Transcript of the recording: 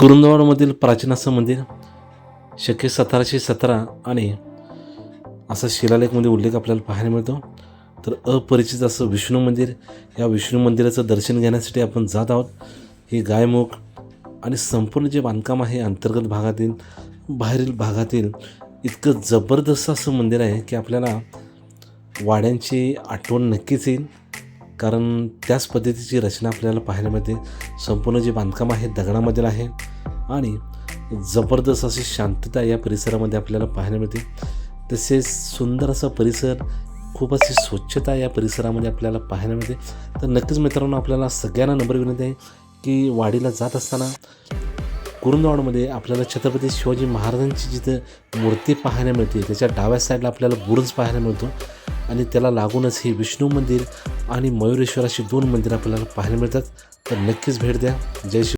कुरुंदवाडमधील प्राचीन असं मंदिर शके सतराशे सतरा आणि असा शिलालेखमध्ये उल्लेख आपल्याला पाहायला मिळतो. तर अपरिचित असं विष्णू मंदिर या विष्णू मंदिराचं दर्शन घेण्यासाठी आपण जात आहोत. हे गायमुख आणि संपूर्ण जे बांधकाम आहे अंतर्गत भागातील बाहेरील भागातील इतकं जबरदस्त असं मंदिर आहे की आपल्याला वाड्यांची आठवण नक्कीच येईल. कारण त्याच पद्धतीची रचना आपल्याला पाहायला मिळते संपूर्ण जे बांधकाम आहे दगडामधील आहे आणि जबरदस्त अशी शांतता या परिसरामध्ये आपल्याला पाहायला मिळते. तसेच सुंदर असा परिसर खूप अशी स्वच्छता या परिसरामध्ये आपल्याला पाहायला मिळते. तर नक्कीच मित्रांनो आपल्याला सगळ्यांना नंबर विनंती आहे की वाडीला जात असताना कुरुंदवाडमध्ये आपल्याला छत्रपती शिवाजी महाराजांची जिथं मूर्ती पाहायला मिळते त्याच्या डाव्या साईडला आपल्याला बुरुज पाहायला मिळतो आणि त्याला लागूनच हे विष्णू मंदिर आणि मयुरेश्वराची दोन मंदिरं आपल्याला पाहायला मिळतात. तर नक्कीच भेट द्या. जय शिव